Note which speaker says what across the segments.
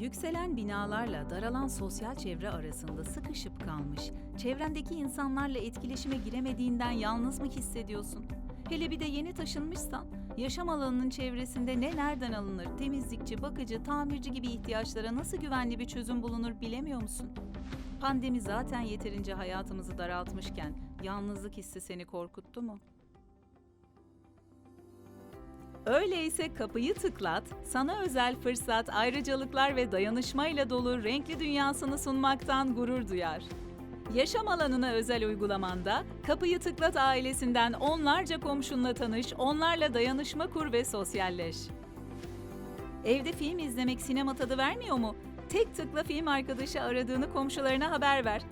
Speaker 1: Yükselen binalarla daralan sosyal çevre arasında sıkışıp kalmış, çevrendeki insanlarla etkileşime giremediğinden yalnız mı hissediyorsun? Hele bir de yeni taşınmışsan, yaşam alanının çevresinde ne nereden alınır, temizlikçi, bakıcı, tamirci gibi ihtiyaçlara nasıl güvenli bir çözüm bulunur bilemiyor musun? Pandemi zaten yeterince hayatımızı daraltmışken, yalnızlık hissi seni korkuttu mu? Öyleyse kapıyı tıklat, sana özel fırsat, ayrıcalıklar ve dayanışmayla dolu renkli dünyasını sunmaktan gurur duyar. Yaşam alanına özel uygulamanda Kapıyı Tıklat ailesinden onlarca komşunla tanış, onlarla dayanışma kur ve sosyalleş. Evde film izlemek sinema tadı vermiyor mu? Tek tıkla film arkadaşı aradığını komşularına haber ver.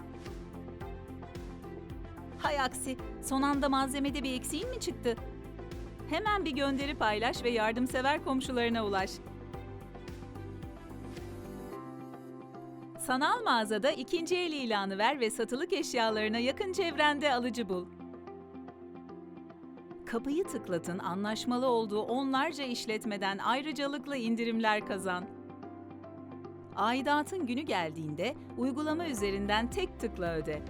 Speaker 1: Hay aksi, son anda malzemede bir eksiğin mi çıktı? Hemen bir gönderi paylaş ve yardımsever komşularına ulaş. Sanal mağazada ikinci el ilanı ver ve satılık eşyalarına yakın çevrende alıcı bul. Kapıyı tıklatın anlaşmalı olduğu onlarca işletmeden ayrıcalıklı indirimler kazan. Aidatın günü geldiğinde uygulama üzerinden tek tıkla öde.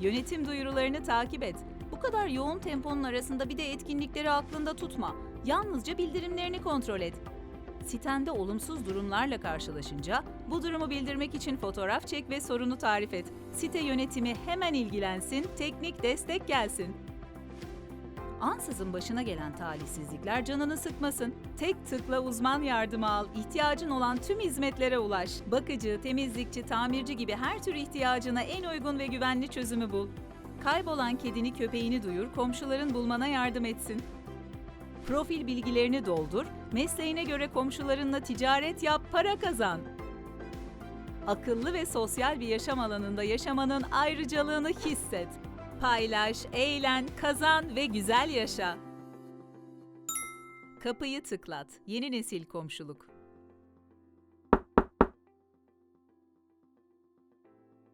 Speaker 1: Yönetim duyurularını takip et. Bu kadar yoğun temponun arasında bir de etkinlikleri aklında tutma. Yalnızca bildirimlerini kontrol et. Sitende olumsuz durumlarla karşılaşınca bu durumu bildirmek için fotoğraf çek ve sorunu tarif et. Site yönetimi hemen ilgilensin, teknik destek gelsin. Ansızın başına gelen talihsizlikler canını sıkmasın. Tek tıkla uzman yardımı al, ihtiyacın olan tüm hizmetlere ulaş. Bakıcı, temizlikçi, tamirci gibi her tür ihtiyacına en uygun ve güvenli çözümü bul. Kaybolan kedini köpeğini duyur, komşuların bulmana yardım etsin. Profil bilgilerini doldur, mesleğine göre komşularınla ticaret yap, para kazan. Akıllı ve sosyal bir yaşam alanında yaşamanın ayrıcalığını hisset. Paylaş, eğlen, kazan ve güzel yaşa. Kapıyı tıklat. Yeni nesil komşuluk.